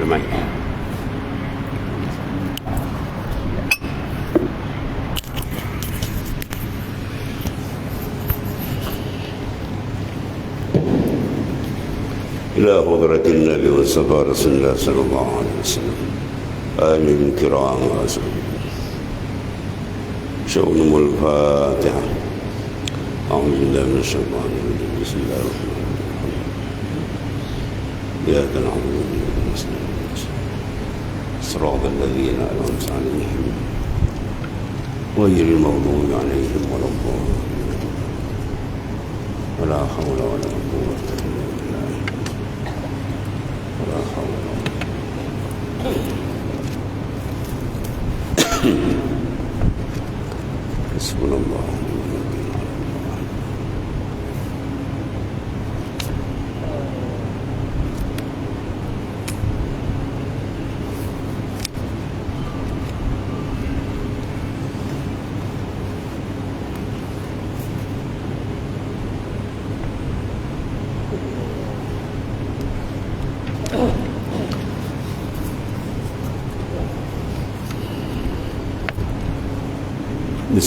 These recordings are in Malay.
Ramai. إلى حضرة النبي والصفى رسول الله صلى الله عليه وسلم. آمين. الكرام وأسلم شؤون الفاتحة. أعوذ بالله من الشيطان بسم الله الرحمن الرحيم. إياك نعبد وإياك نستعين. صراط الذين أنعمت عليهم غير المغضوب عليهم ولا الضالين. ولا حول ولا قوة إلا بالله. ولا حول ولا حسبنا الله.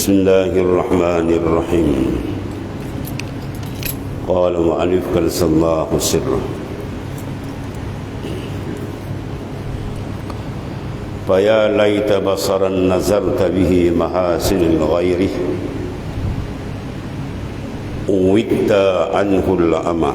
بسم الله الرحمن الرحيم قال مؤلف كلس الله سره فيا ليت بصرا نزرت به محاسن الغير ودت عنه الأمى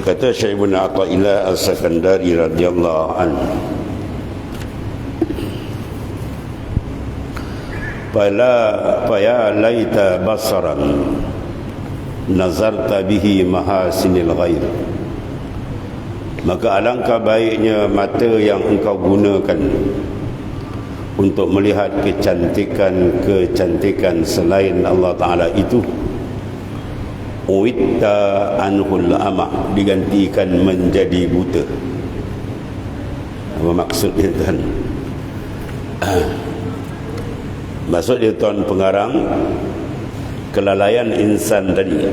Berkata Syekh Ibn Atta'illah Al-Sakandari radhiyallahu anhu Fala faya laita basaran nazarta bihi mahasinil ghair. Maka alangkah baiknya mata yang engkau gunakan untuk melihat kecantikan-kecantikan selain Allah Ta'ala itu Uwitta anhul amah Digantikan menjadi buta Apa maksud dia tuan? Maksud dia tuan pengarang Kelalaian insan tadi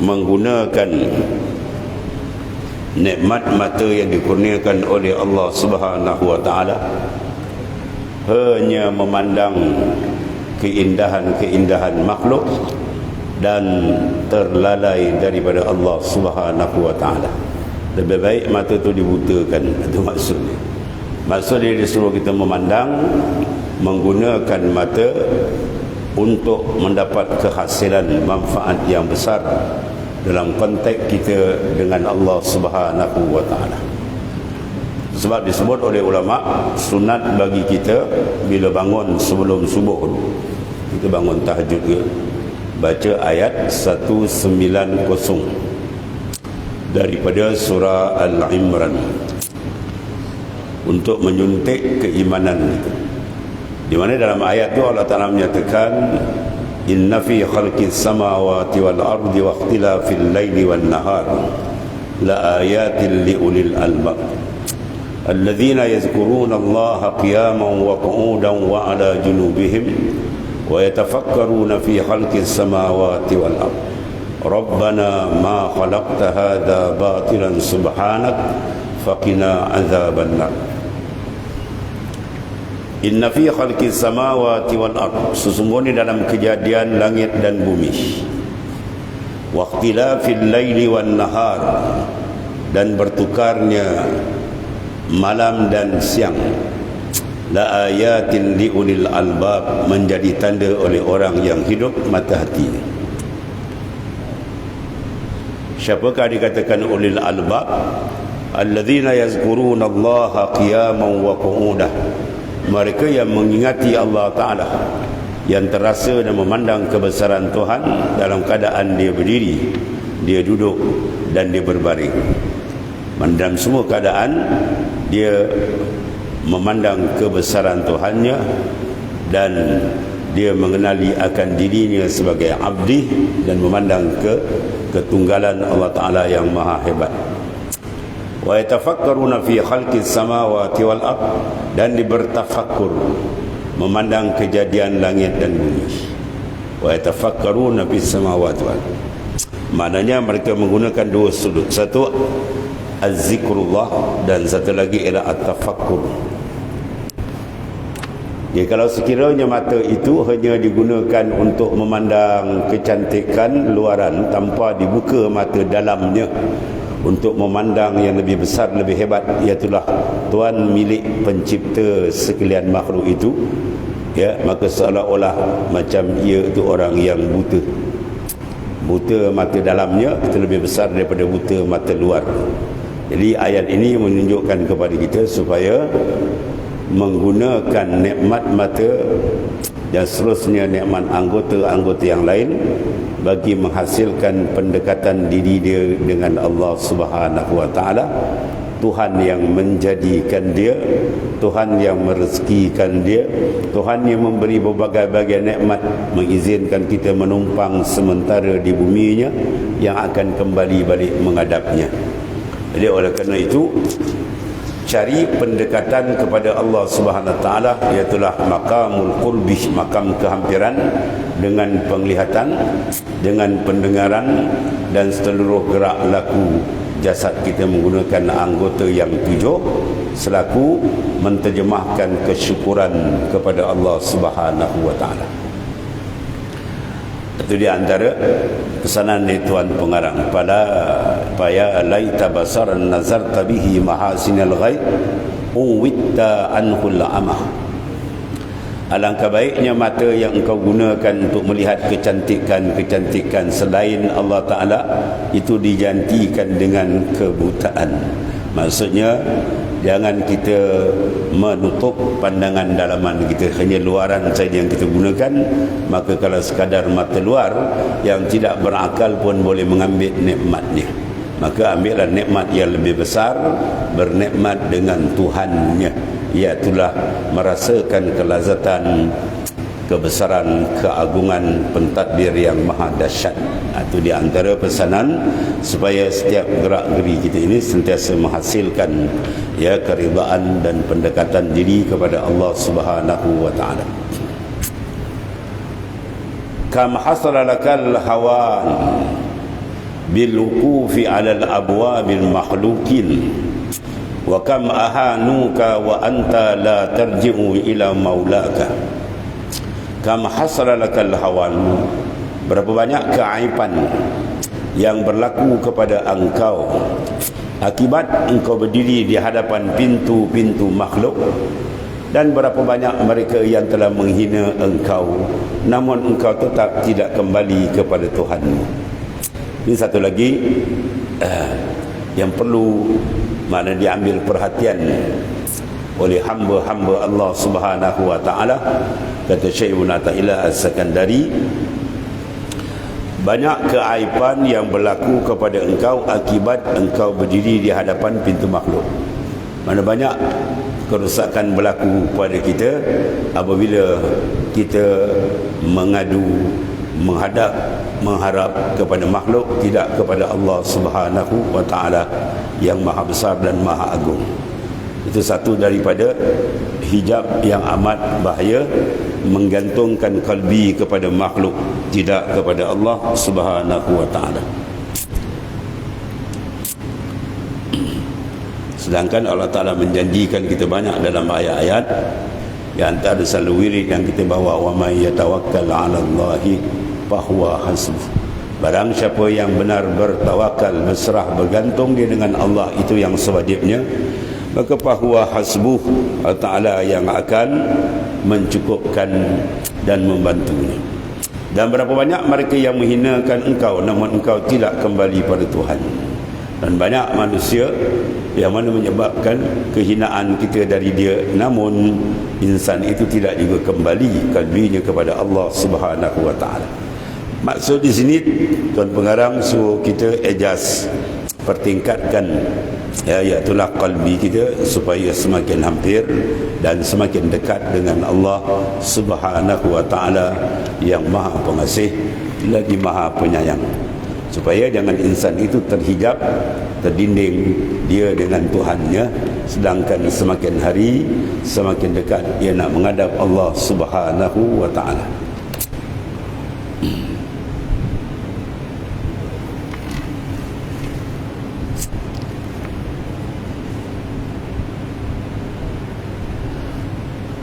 Menggunakan Nikmat mata yang dikurniakan oleh Allah subhanahu wa ta'ala Hanya memandang Keindahan-keindahan makhluk dan terlalai daripada Allah Subhanahu wa taala. Lebih baik mata tu dibutakan itu maksudnya. Maksud dia disuruh kita memandang menggunakan mata untuk mendapat kehasilan manfaat yang besar dalam konteks kita dengan Allah Subhanahu wa taala. Sebab disebut oleh ulama sunat bagi kita bila bangun sebelum subuh kita bangun tahajud ke baca ayat 190 daripada surah Al-Imran. Untuk menyuntik keimanan. Di mana dalam ayat itu Allah Ta'ala menyatakan Inna fi khalqi samawati wal ardi wa ikhtilafi al-laili wal nahar. La ayatin li ulil albab. Alladhina yazkuruna Allah qiyaman wa qu'udan wa ala junubihim. ويتفكرون في خلق السماوات والأرض ربنا ما خلقت هذا باطلا سبحانك فقنا عذاب النار Inna fi khalqis samawati wal ard sesungguhnya dalam kejadian langit dan bumi wa ikhtilafil laili wan nahar dan bertukarnya malam dan siang la ayatin li ulil albab menjadi tanda oleh orang yang hidup mata hati. Siapakah dikatakan ulil albab? Alladzina yazkuruna allaha qiyaman wa qu'udah mereka yang mengingati Allah taala yang terasa dan memandang kebesaran Tuhan dalam keadaan dia berdiri dia duduk dan dia berbaring. Dalam semua keadaan dia memandang kebesaran Tuhannya dan dia mengenali akan dirinya sebagai abdi dan memandang ke ketunggalan Allah Ta'ala yang maha hebat. Wa yatafakkaruna fi khalqis samawati wal ard dan dibertafakkur memandang kejadian langit dan bumi. Wa yatafakkaruna fis samawati wal maknanya mereka menggunakan dua sudut. Satu az-zikrullah dan satu lagi ialah at-tafakkur. Ya, kalau sekiranya mata itu hanya digunakan untuk memandang kecantikan luaran tanpa dibuka mata dalamnya untuk memandang yang lebih besar lebih hebat iaitulah tuan milik pencipta sekalian makhluk itu ya maka seolah-olah macam ia itu orang yang buta. Buta mata dalamnya itu lebih besar daripada buta mata luar jadi ayat ini menunjukkan kepada kita supaya menggunakan nikmat mata dan seterusnya nikmat anggota-anggota yang lain bagi menghasilkan pendekatan diri dia dengan Allah Subhanahu wa taala. Tuhan yang menjadikan dia Tuhan yang merezekikan dia Tuhan yang memberi berbagai-bagai nikmat mengizinkan kita menumpang sementara di buminya yang akan kembali balik menghadapnya jadi oleh kerana itu cari pendekatan kepada Allah Subhanahu taala iaitu maqamul qurbi makam kehampiran dengan penglihatan dengan pendengaran dan seluruh gerak laku jasad kita menggunakan anggota yang tujuh selaku menterjemahkan kesyukuran kepada Allah Subhanahu wa taala itu di antara pesanan di Tuan Pengarang pada paya laita basaran nazarta bihi mahasinal ghaib uwitta anhul amah Alangkah baiknya mata yang engkau gunakan untuk melihat kecantikan-kecantikan selain Allah Ta'ala itu dijantikan dengan kebutaan. Maksudnya jangan kita menutup pandangan dalaman kita. Hanya luaran saja yang kita gunakan. Maka kalau sekadar mata luar yang tidak berakal pun boleh mengambil nikmatnya maka ambillah nikmat yang lebih besar bernikmat dengan Tuhannya. Iaitulah merasakan kelazatan kebesaran keagungan pentadbir yang maha dahsyat. Itu di antara pesanan supaya setiap gerak geri kita ini sentiasa menghasilkan ya keridaan dan pendekatan diri kepada Allah Subhanahu wa taala. Kam hasala lakal hawan bil wuqufi ala al abwab al makhluqin wa kam ahanuka wa anta la tarji'u ila maulaka kam hasala lakal hawan berapa banyak keaiban yang berlaku kepada engkau. Akibat engkau berdiri di hadapan pintu-pintu makhluk. Dan berapa banyak mereka yang telah menghina engkau. Namun engkau tetap tidak kembali kepada Tuhanmu ini satu lagi uh, yang perlu mana diambil perhatian oleh hamba-hamba Allah Subhanahu wa taala. Kata Syekh Ibn Athaillah As-Sakandari banyak keaiban yang berlaku kepada engkau akibat engkau berdiri di hadapan pintu makhluk. Mana banyak kerusakan berlaku pada kita apabila kita mengadu menghadap mengharap kepada makhluk tidak kepada Allah Subhanahu wa taala yang maha besar dan maha agung itu satu daripada hijab yang amat bahaya menggantungkan kalbi kepada makhluk tidak kepada Allah Subhanahu wa taala. Sedangkan Allah taala menjanjikan kita banyak dalam ayat-ayat yang antara selalu wirid yang kita bawa wa may yatawakkal 'ala Allahi fahuwa hasbuh Barang siapa yang benar bertawakal, berserah, bergantung dia dengan Allah itu yang sewajibnya maka fahuwa hasbuh Allah Ta'ala yang akan mencukupkan dan membantunya. Dan berapa banyak mereka yang menghinakan engkau namun engkau tidak kembali pada Tuhan. Dan banyak manusia yang mana menyebabkan kehinaan kita dari dia namun insan itu tidak juga kembali kalbinya kepada Allah Subhanahu wa taala. Maksud di sini tuan pengarang suruh kita adjust pertingkatkan ya itulah kalbi kita supaya semakin hampir dan semakin dekat dengan Allah Subhanahu wa taala yang Maha Pengasih lagi Maha Penyayang. supaya jangan insan itu terhijab terdinding dia dengan Tuhannya sedangkan semakin hari semakin dekat ia nak menghadap Allah Subhanahu wa taala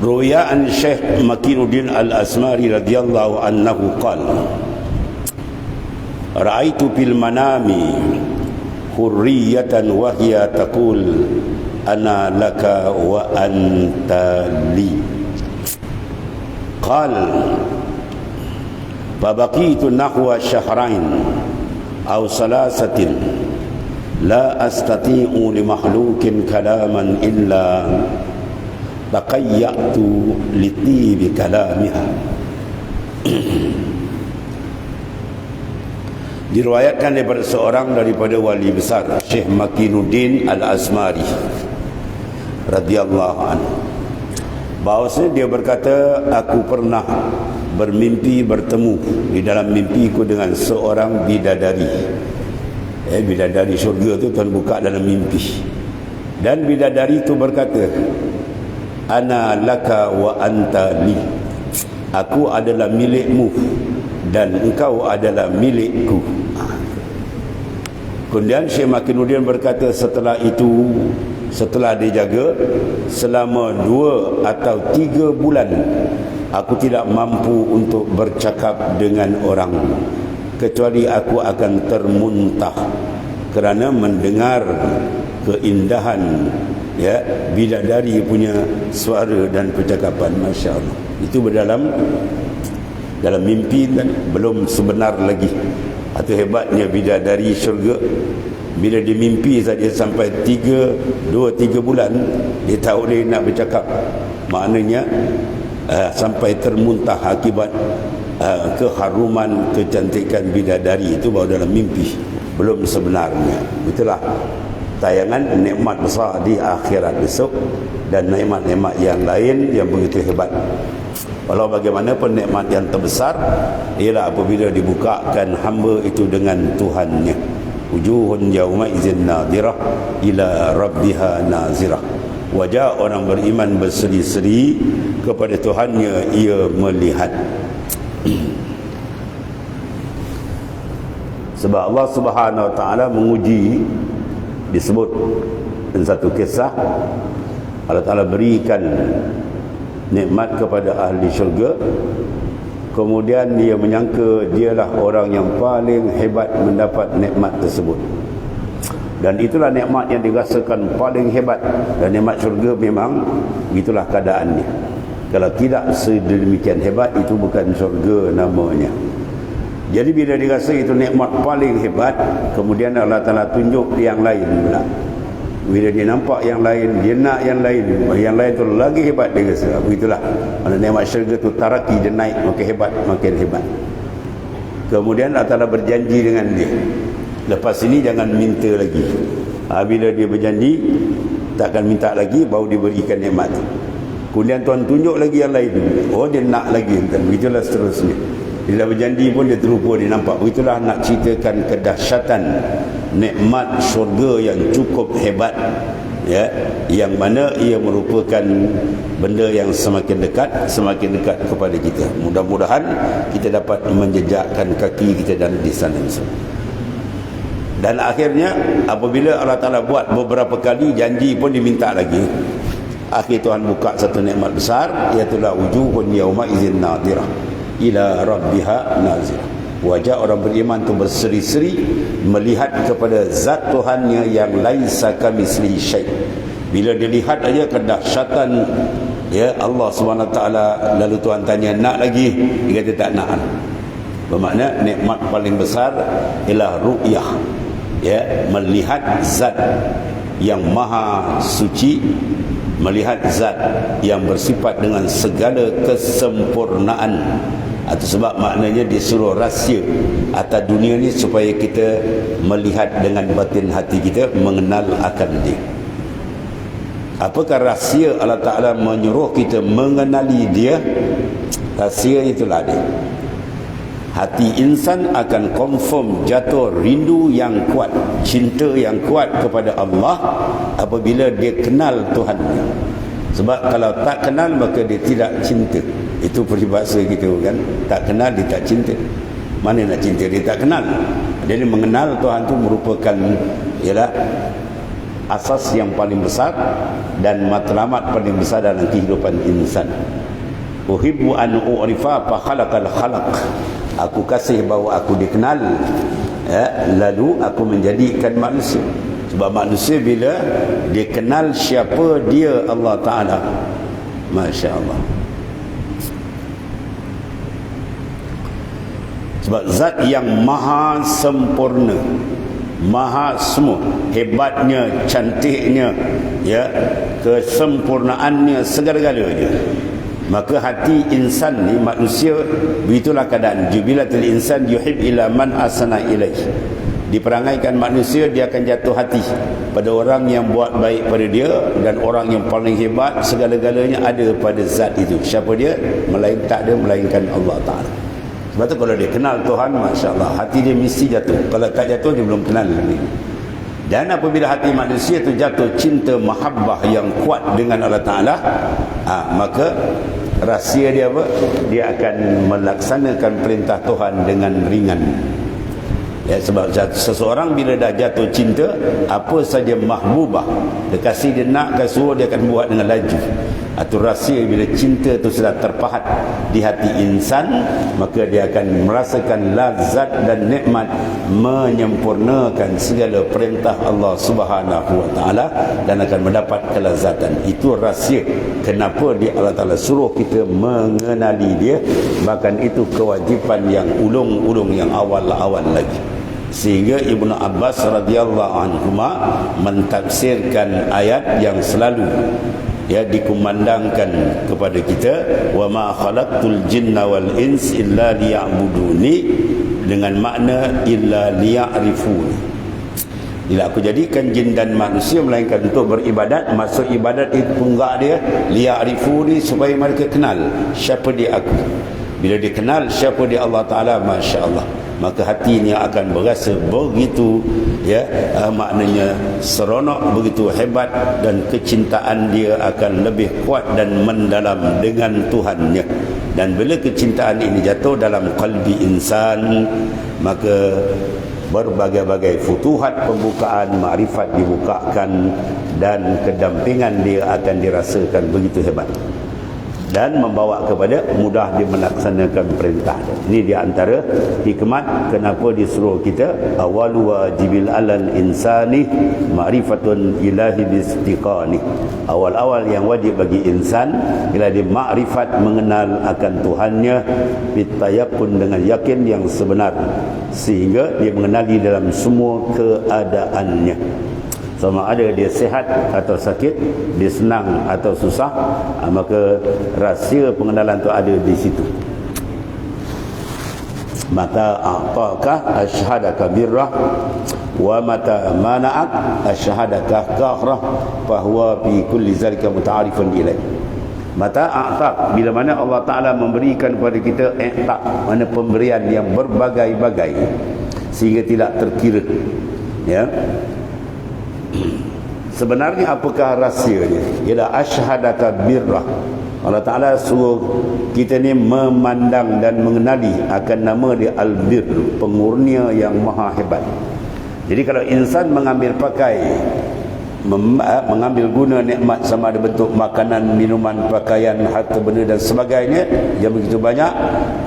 Ruya an Syekh Makinuddin Al-Asmari radhiyallahu anhu qala Ra'aitu fil manami hurriyatan wa hiya taqul ana laka wa anta li qal fabaqitu nahwa syahrain aw salasatin la astati'u li makhluqin kalaman illa baqayyatu litibi kalamiha. Diriwayatkan daripada seorang daripada wali besar Syekh Makinuddin Al-Azmari radhiyallahu anhu. Bahawasanya dia berkata aku pernah bermimpi bertemu di dalam mimpiku dengan seorang bidadari. Eh bidadari syurga tu Tuhan buka dalam mimpi. Dan bidadari itu berkata ana laka wa anta li. Aku adalah milikmu dan engkau adalah milikku. Kemudian Syekh Makinuddin berkata setelah itu setelah dijaga selama dua atau tiga bulan aku tidak mampu untuk bercakap dengan orang kecuali aku akan termuntah kerana mendengar keindahan ya bidadari punya suara dan percakapan masya-Allah. Itu berdalam dalam mimpi dan belum sebenar lagi. Atau hebatnya bidadari syurga bila dia mimpi saja sampai 3 2 3 bulan dia tahu dia nak bercakap. Maknanya uh, sampai termuntah akibat uh, keharuman kecantikan bidadari itu baru dalam mimpi. Belum sebenarnya. Itulah tayangan nikmat besar di akhirat besok dan nikmat-nikmat yang lain yang begitu hebat. Walau bagaimanapun nikmat yang terbesar ialah apabila dibukakan hamba itu dengan Tuhannya. Wujuhun yawma izin nadirah ila rabbiha nazirah. Wajah orang beriman berseri-seri kepada Tuhannya ia melihat. Sebab Allah Subhanahu wa taala menguji disebut dalam satu kisah. Allah Ta'ala berikan nikmat kepada ahli syurga. Kemudian dia menyangka dialah orang yang paling hebat mendapat nikmat tersebut. Dan itulah nikmat yang dirasakan paling hebat. Dan nikmat syurga memang itulah keadaannya kalau tidak sedemikian hebat itu bukan syurga namanya jadi bila dirasa itu nikmat paling hebat, kemudian Allah Taala tunjuk yang lain pula. Bila dia nampak yang lain, dia nak yang lain. Yang lain tu lagi hebat dia rasa. Begitulah. Mana nikmat syurga tu taraki dia naik makin hebat, makin hebat. Kemudian Allah Taala berjanji dengan dia. Lepas ini jangan minta lagi. Ha, bila dia berjanji, takkan minta lagi baru diberikan nikmat. Kemudian Tuhan tunjuk lagi yang lain. Oh dia nak lagi. Begitulah seterusnya. Bila berjanji pun dia terlupa dia nampak. Begitulah nak ceritakan kedahsyatan nikmat syurga yang cukup hebat ya yang mana ia merupakan benda yang semakin dekat semakin dekat kepada kita. Mudah-mudahan kita dapat menjejakkan kaki kita dan di sana dan akhirnya apabila Allah Ta'ala buat beberapa kali janji pun diminta lagi. Akhir Tuhan buka satu nikmat besar iaitulah wujuhun yauma izin nadirah ila rabbiha nazir wajah orang beriman tu berseri-seri melihat kepada zat Tuhannya yang laisa kamislihi syai. Bila dia lihat aja kedahsyatan ya Allah taala lalu Tuhan tanya nak lagi? Dia kata tak nak bermakna nikmat paling besar ialah ru'yah ya melihat zat yang maha suci melihat zat yang bersifat dengan segala kesempurnaan atau sebab maknanya disuruh rahsia atas dunia ni supaya kita melihat dengan batin hati kita mengenal akan dia. Apakah rahsia Allah Ta'ala menyuruh kita mengenali dia? Rahsia itulah dia. Hati insan akan confirm jatuh rindu yang kuat cinta yang kuat kepada Allah apabila dia kenal Tuhan sebab kalau tak kenal maka dia tidak cinta itu peribahasa kita kan? Tak kenal dia tak cinta. Mana nak cinta? Dia tak kenal. Jadi mengenal Tuhan tu merupakan ialah asas yang paling besar dan matlamat paling besar dalam kehidupan insan. Uhibbu an u'rifa fa khalaqal khalaq. Aku kasih bahawa aku dikenal ya, lalu aku menjadikan manusia. Sebab manusia bila dia kenal siapa dia Allah Ta'ala. Masya sebab zat yang maha sempurna maha semua hebatnya cantiknya ya kesempurnaannya segala-galanya. Maka hati insan ni manusia begitulah keadaan. Jubilatul insan yuhib ila man asana ilaih. Diperangaikan manusia dia akan jatuh hati pada orang yang buat baik pada dia dan orang yang paling hebat segala-galanya ada pada zat itu. Siapa dia? Melainkan tak ada melainkan Allah taala sebab tu kalau dia kenal Tuhan Masya Allah Hati dia mesti jatuh. Kalau tak jatuh dia belum kenal lagi. Dan apabila hati manusia itu jatuh Cinta mahabbah yang kuat dengan Allah Ta'ala ha, Maka Rahsia dia apa? Dia akan melaksanakan perintah Tuhan dengan ringan. Ya, sebab seseorang bila dah jatuh cinta apa saja mahbubah dia kasih dia nak ke suruh dia akan buat dengan laju atau rahsia bila cinta itu sudah terpahat di hati insan maka dia akan merasakan lazat dan nikmat menyempurnakan segala perintah Allah Subhanahu wa taala dan akan mendapat kelazatan. Itu rahsia. Kenapa dia Allah taala suruh kita mengenali dia? Bahkan itu kewajipan yang ulung-ulung yang awal-awal lagi. Sehingga Ibnu Abbas radhiyallahu anhu mentafsirkan ayat yang selalu ya dikumandangkan kepada kita wa ma khalaqtul jinna wal ins illa liya'buduni dengan makna illa liya'rifuni. Bila aku jadikan jin dan manusia melainkan untuk beribadat Maksud ibadat itu punggak dia Liya'rifuni supaya mereka kenal Siapa dia aku. Bila dia kenal siapa dia Allah Ta'ala Masya Allah maka hatinya akan berasa begitu ya. Uh, maknanya seronok begitu hebat dan kecintaan dia akan lebih kuat dan mendalam dengan Tuhannya. Dan bila kecintaan ini jatuh dalam kalbi insan maka berbagai-bagai futuhat pembukaan makrifat dibukakan dan kedampingan dia akan dirasakan begitu hebat dan membawa kepada mudah dia melaksanakan perintah ini di antara hikmat kenapa disuruh kita awal wajibil alal insani ma'rifatun ilahi bistiqani awal-awal yang wajib bagi insan bila dia ma'rifat mengenal akan Tuhannya bitayakun dengan yakin yang sebenar sehingga dia mengenali dalam semua keadaannya sama ada dia sehat atau sakit dia senang atau susah ah, maka rahsia pengenalan tu ada di situ. Mata a'taka asyhadaka birrah wa mata mana'ak asyhadaka kahrah fahuwa fi kulli zalika muta'arifun ilai mata a'taq bila mana Allah Taala memberikan kepada kita i'taq mana pemberian yang berbagai-bagai sehingga tidak terkira ya Sebenarnya apakah rahsianya? Ialah asyhadaka birrah. Allah Ta'ala suruh kita ni memandang dan mengenali akan nama dia Al-Bir, pengurnia yang maha hebat. Jadi kalau insan mengambil pakai Eh, mengambil guna nikmat sama ada bentuk makanan, minuman, pakaian, harta benda dan sebagainya yang begitu banyak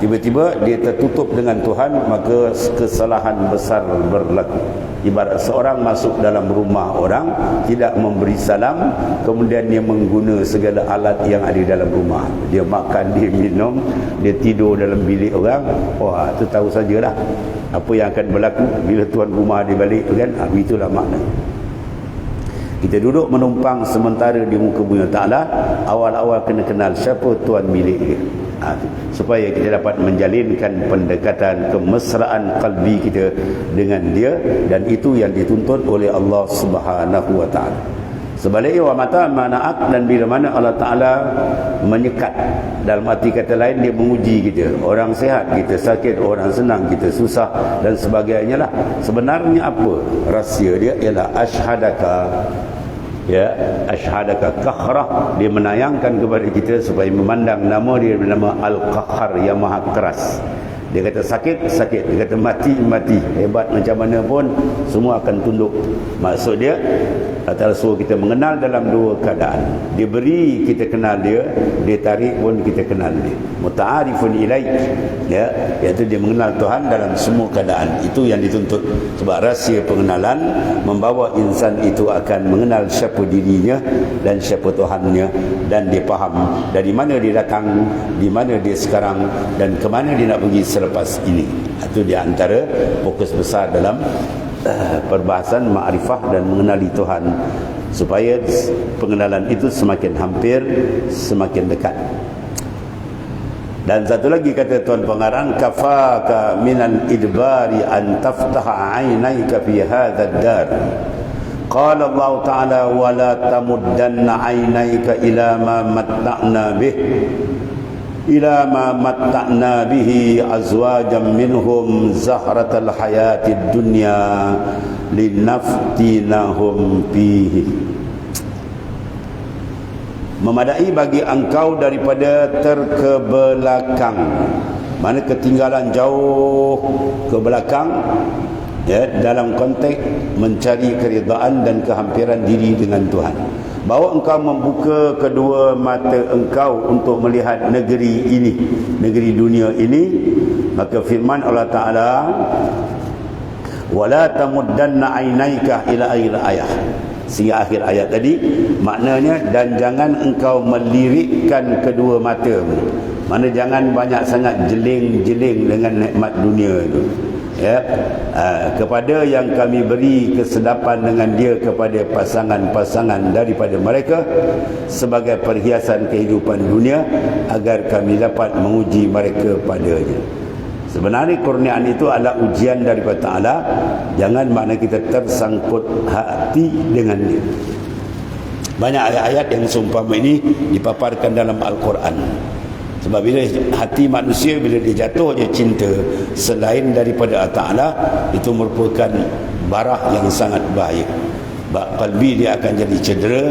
tiba-tiba dia tertutup dengan Tuhan maka kesalahan besar berlaku ibarat seorang masuk dalam rumah orang tidak memberi salam kemudian dia mengguna segala alat yang ada dalam rumah. Dia makan, dia minum dia tidur dalam bilik orang. Wah itu tahu sajalah apa yang akan berlaku bila tuan rumah dia balik kan? Ah, itulah makna. Kita duduk menumpang sementara di muka bumi Ta'ala. Awal-awal kena kenal siapa tuan milik dia ha, supaya kita dapat menjalinkan pendekatan kemesraan kalbi kita dengan dia dan itu yang dituntut oleh Allah Subhanahu Wa Ta'ala Sebaliknya wa mata mana'at dan bila mana Allah Taala menyekat dalam arti kata lain dia menguji kita. Orang sehat kita sakit, orang senang kita susah dan sebagainya lah. Sebenarnya apa rahsia dia ialah asyhadaka ya asyhadaka qahrah dia menayangkan kepada kita supaya memandang nama dia bernama al-qahhar yang maha keras dia kata sakit, sakit. Dia kata mati, mati. Hebat macam mana pun, semua akan tunduk. Maksud dia, Allah suruh kita mengenal dalam dua keadaan. Dia beri, kita kenal dia. Dia tarik pun, kita kenal dia. Muta'arifun ilaih. Ya, iaitu dia mengenal Tuhan dalam semua keadaan. Itu yang dituntut. Sebab rahsia pengenalan, membawa insan itu akan mengenal siapa dirinya dan siapa Tuhannya. Dan dia faham dari mana dia datang, di mana dia sekarang, dan ke mana dia nak pergi selepas ini itu di antara fokus besar dalam perbahasan ma'rifah dan mengenali Tuhan supaya pengenalan itu semakin hampir semakin dekat. Dan satu lagi kata tuan pengarang kafaka minal idbari an taftaha aynaika fi hadha dar qala Allah ta'ala wa la tamuddanna aynaika ila ma matta'na bih ila ma matta'na bihi azwajan minhum zahratal hayatid dunya linaftinahum fihi. Memadai bagi engkau daripada terkebelakang. Mana ketinggalan jauh ke belakang ya dalam konteks mencari keridaan dan kehampiran diri dengan Tuhan bahawa engkau membuka kedua mata engkau untuk melihat negeri ini negeri dunia ini. Maka firman Allah Taala wala tamuddanna ainaika ila akhir ayat sehingga akhir ayat tadi maknanya dan jangan engkau melirikkan kedua matamu mana jangan banyak sangat jeling-jeling dengan nikmat dunia itu ya. Uh, kepada yang kami beri kesedapan dengan dia kepada pasangan-pasangan daripada mereka sebagai perhiasan kehidupan dunia agar kami dapat menguji mereka padanya. Sebenarnya kurniaan itu adalah ujian daripada Ta'ala. Jangan makna kita tersangkut hati dengan dia. Banyak ayat-ayat yang seumpama ini dipaparkan dalam Al-Quran sebab bila hati manusia bila dia jatuh dia cinta selain daripada Ta'ala itu merupakan barah yang sangat baik. Sebab kalbi dia akan jadi cedera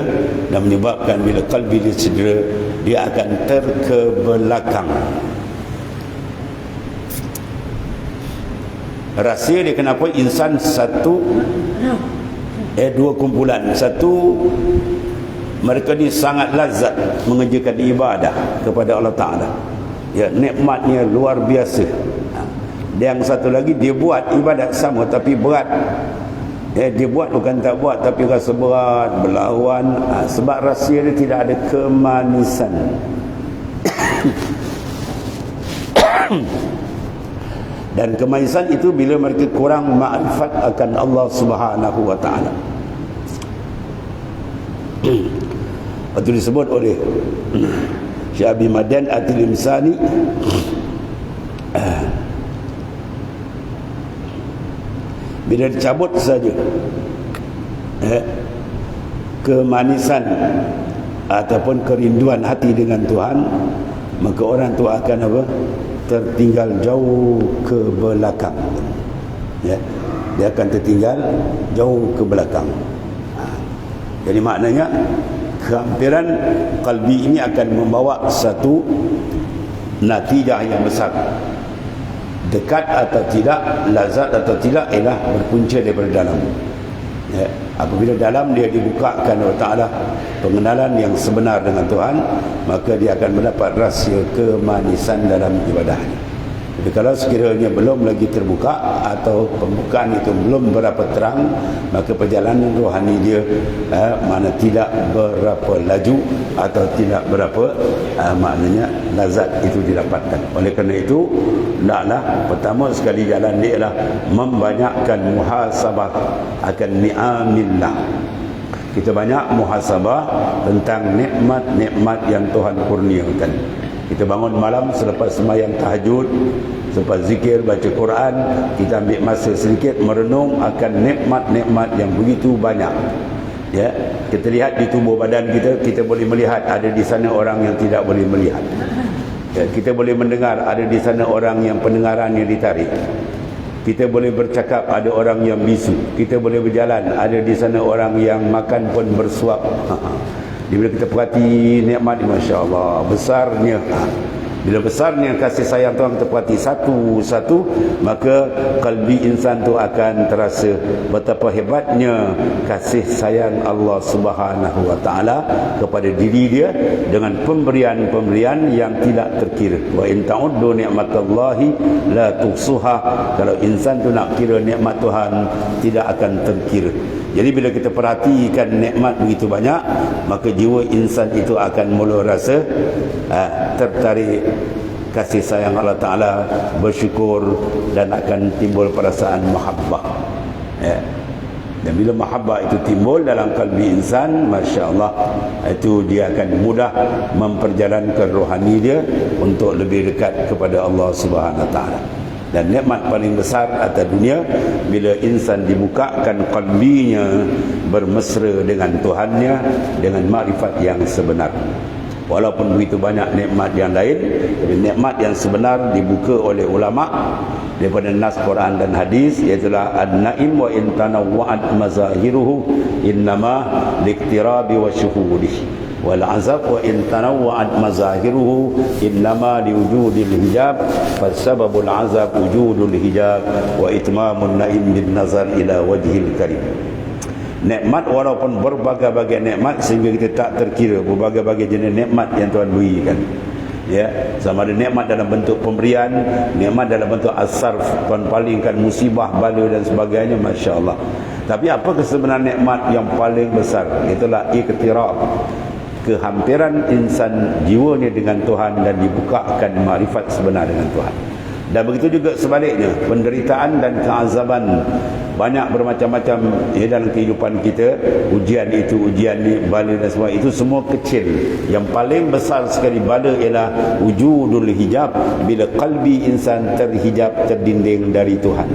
dan menyebabkan bila kalbi dia cedera dia akan terkebelakang. Rahsia dia kenapa insan satu eh dua kumpulan. Satu mereka ni sangat lazat mengerjakan ibadah kepada Allah Ta'ala. Ya nikmatnya luar biasa. Yang satu lagi dia buat ibadat sama tapi berat. Ya, dia buat bukan tak buat tapi rasa berat berlawan. Ha, sebab rahsia dia tidak ada kemanisan. Dan kemanisan itu bila mereka kurang ma'rifat akan Allah Subhanahu wa taala Itu disebut oleh Syekh Abi Madan Atil Imsani Bila dicabut saja eh, Kemanisan Ataupun kerinduan hati dengan Tuhan Maka orang tu akan apa? Tertinggal jauh ke belakang. Ya. Dia akan tertinggal jauh ke belakang. Jadi maknanya kehampiran kalbi ini akan membawa satu natijah yang besar dekat atau tidak lazat atau tidak ialah berpunca daripada dalam ya. apabila dalam dia dibukakan oleh Ta'ala pengenalan yang sebenar dengan Tuhan maka dia akan mendapat rahsia kemanisan dalam ibadahnya jadi kalau sekiranya belum lagi terbuka atau pembukaan itu belum berapa terang, maka perjalanan rohani dia eh, mana tidak berapa laju atau tidak berapa eh, maknanya lazat itu didapatkan. Oleh kerana itu, naklah pertama sekali jalan dia ialah membanyakkan muhasabah akan ni'amillah. Kita banyak muhasabah tentang nikmat-nikmat yang Tuhan kurniakan. Kita bangun malam selepas semayang tahajud Selepas zikir, baca Quran Kita ambil masa sedikit merenung akan nikmat-nikmat yang begitu banyak. Ya kita lihat di tubuh badan kita kita boleh melihat ada di sana orang yang tidak boleh melihat. Ya, kita boleh mendengar ada di sana orang yang pendengarannya ditarik. Kita boleh bercakap ada orang yang bisu. Kita boleh berjalan ada di sana orang yang makan pun bersuap bila kita perhati nikmat Masya Allah besarnya bila besarnya kasih sayang Tuhan kita perhati satu-satu maka kalbi insan tu akan terasa betapa hebatnya kasih sayang Allah Subhanahu wa taala kepada diri dia dengan pemberian-pemberian yang tidak terkira. Wa in ta'uddu ni'matallahi la tuhsuha. Kalau insan tu nak kira nikmat Tuhan tidak akan terkira. Jadi bila kita perhatikan nikmat begitu banyak, maka jiwa insan itu akan mula rasa ha, tertarik kasih sayang Allah Ta'ala, bersyukur dan akan timbul perasaan mahabbah. Ya. Dan bila mahabbah itu timbul dalam kalbi insan, Masya Allah, itu dia akan mudah memperjalankan rohani dia untuk lebih dekat kepada Allah Subhanahu Wa Ta'ala dan nikmat paling besar atas dunia bila insan dibukakan qalbinya bermesra dengan Tuhannya dengan makrifat yang sebenar. Walaupun begitu banyak nikmat yang lain tapi nikmat yang sebenar dibuka oleh ulama daripada nas Quran dan hadis iaitu an-naim wa in tanawwa'at mazahiruhu innama liktirabi wa syuhudihi والعزف وإن تنوعت مظاهره إنما لوجود الحجاب فالسبب العزف وجود الحجاب وإتمام النعيم بالنظر إلى وجه الكريم Nikmat walaupun berbagai-bagai nikmat sehingga kita tak terkira berbagai-bagai jenis nikmat yang Tuhan berikan. Ya, sama ada nikmat dalam bentuk pemberian, nikmat dalam bentuk asarf, Tuhan palingkan musibah, bala dan sebagainya, masya-Allah. Tapi apa kesebenarnya nikmat yang paling besar? Itulah iktiraf kehampiran insan jiwanya dengan Tuhan dan dibukakan marifat sebenar dengan Tuhan. Dan begitu juga sebaliknya penderitaan dan keazaban banyak bermacam-macam ya, dalam kehidupan kita. Ujian itu ujian ni bala dan semua itu semua kecil. Yang paling besar sekali bala ialah wujudul hijab. Bila kalbi insan terhijab terdinding dari Tuhan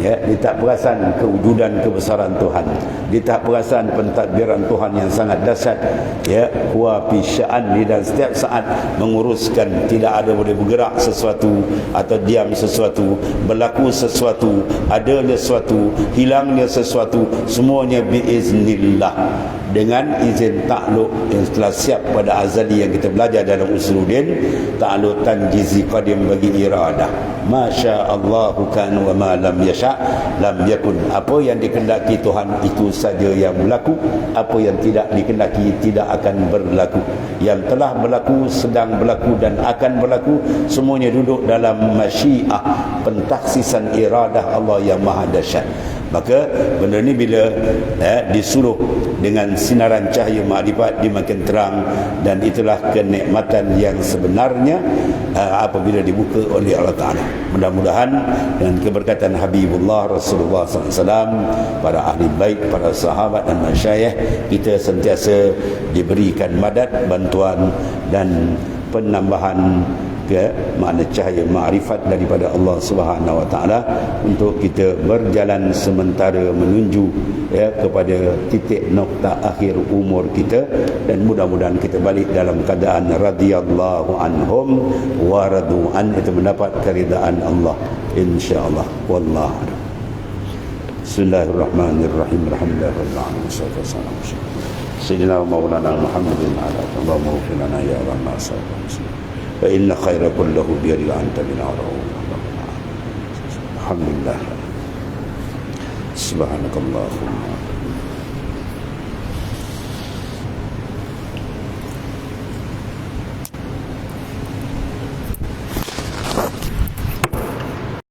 ya dia tak perasan kewujudan kebesaran Tuhan. Dia tak perasan pentadbiran Tuhan yang sangat dahsyat. Ya wa fi sya'an dan setiap saat menguruskan. Tidak ada boleh bergerak sesuatu atau diam sesuatu berlaku sesuatu adanya sesuatu hilangnya sesuatu semuanya biiznillah. Dengan izin takluk yang telah siap pada azali yang kita belajar dalam usuluddin takluk tanjizi qadim bagi iradah masya Allah kan wa ma lam yasha lam yakun. Apa yang dikendaki Tuhan itu saja yang berlaku. Apa yang tidak dikendaki tidak akan berlaku. Yang telah berlaku sedang berlaku dan akan berlaku. Semuanya duduk dalam masyiah pentaksisan iradah Allah yang maha dahsyat maka benda ni bila eh, disuruh dengan sinaran cahaya makrifat dia makin terang dan itulah kenikmatan yang sebenarnya eh, apabila dibuka oleh Allah Ta'ala. Mudah-mudahan dengan keberkatan Habibullah Rasulullah SAW para ahli baik, para sahabat dan masyayah kita sentiasa diberikan madat, bantuan dan penambahan ya makna cahaya makrifat daripada Allah Subhanahu wa taala untuk kita berjalan sementara menuju ya kepada titik nokta akhir umur kita. Dan mudah-mudahan kita balik dalam keadaan radhiyallahu anhum wa radu an itu mendapat keridaan Allah insyaallah. Wallah Bismillahirrahmanirrahim. Alhamdulillahirabbil alamin Sayyidina Maulana Muhammadin ala Allahumma ighfir lana ya Rahman sallallahu فإن خير كله بيد أنت من الحمد لله. سبحانك اللهم.